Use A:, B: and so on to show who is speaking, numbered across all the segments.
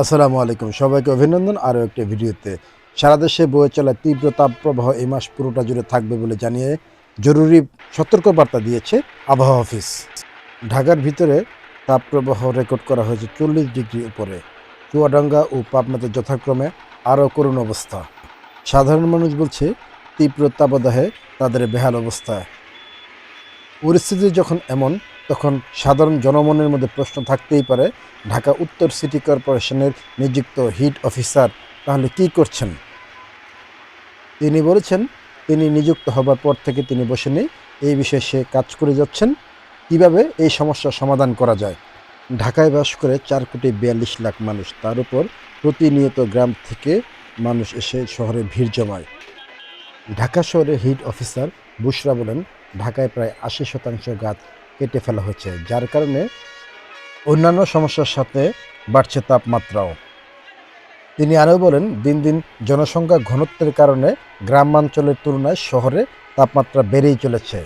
A: আসসালামু আলাইকুম। সবাইকে অভিনন্দন। আরও একটি ভিডিওতে সারা দেশে বয়ে চলা তীব্র তাপপ্রবাহ এই মাস পুরোটা জুড়ে থাকবে বলে জানিয়ে জরুরি সতর্কবার্তা দিয়েছে আবহাওয়া অফিস। ঢাকার ভিতরে তাপপ্রবাহ রেকর্ড করা হয়েছে চল্লিশ ডিগ্রি উপরে। চুয়াডাঙ্গা ও পাবনাতে যথাক্রমে আরও করুণ অবস্থা। সাধারণ মানুষ বলছে, তীব্র তাপদাহে তাদের বেহাল অবস্থা। পরিস্থিতি যখন এমন তখন সাধারণ জনমনের মধ্যে প্রশ্ন থাকতেই পারে, ঢাকা উত্তর সিটি কর্পোরেশনের নিযুক্ত হিট অফিসার তাহলে কি করছেন? তিনি বলেছেন, তিনি নিযুক্ত হবার পর থেকে তিনি বসে নেই এই বিষয়ে সে কাজ করে যাচ্ছেন। কীভাবে এই সমস্যার সমাধান করা যায়? ঢাকায় বাস করে চার কোটি বিয়াল্লিশ লাখ মানুষ, তার উপর প্রতিনিয়ত গ্রাম থেকে মানুষ এসে শহরে ভিড় জমায়। ঢাকা শহরের হিট অফিসার বুশরা বলেন, ঢাকায় প্রায় আশি শতাংশ গাছ কেটে ফেলা হয়েছে, যার কারণে অন্যান্য সমস্যার সাথে বাড়ছে তাপমাত্রাও। তিনি আরও বলেন, দিন দিন জনসংখ্যা ঘনত্বের কারণে গ্রামাঞ্চলের তুলনায় শহরে তাপমাত্রা বেড়েই চলেছে।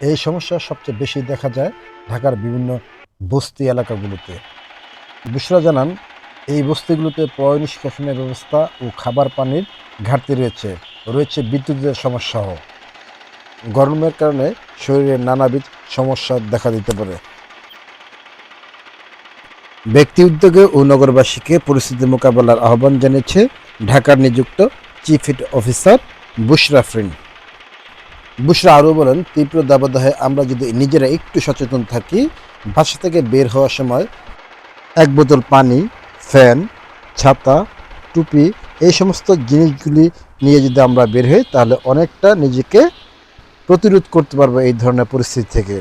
A: এই সমস্যা সবচেয়ে বেশি দেখা যায় ঢাকার বিভিন্ন বস্তি এলাকাগুলোতে। বুশরা জানান, এই বস্তিগুলোতে পয় নিষ্কাশনের ব্যবস্থা ও খাবার পানির ঘাটতি রয়েছে রয়েছে বিদ্যুতের সমস্যাও। গরমের কারণে শরীরে নানাবিধ সমস্যা দেখা দিতে পারে। ব্যক্তি উদ্যোগে ও নগরবাসীকে পরিস্থিতি মোকাবেলার আহ্বান জানিয়েছে ঢাকার নিযুক্ত chief heat officer Bushra ফ্রিন। Bushra আরও বলেন, তীব্র দাবদাহে আমরা যদি নিজেরা একটু সচেতন থাকি, বাসা থেকে বের হওয়ার সময় এক বোতল পানি, ফ্যান, ছাতা, টুপি এই সমস্ত জিনিসগুলি নিয়ে যদি আমরা বের হই, তাহলে অনেকটা নিজেকে প্রতিরোধ করতে পারব এই ধরনের পরিস্থিতি থেকে।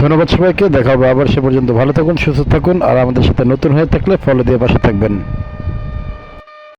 A: ধন্যবাদ সবাইকে, দেখা হবে আবার সে পর্যন্ত। ভালো থাকুন, সুস্থ থাকুন, আর আমাদের সাথে নতুন হয়ে থাকলে ফলো দিয়ে পাশে থাকবেন।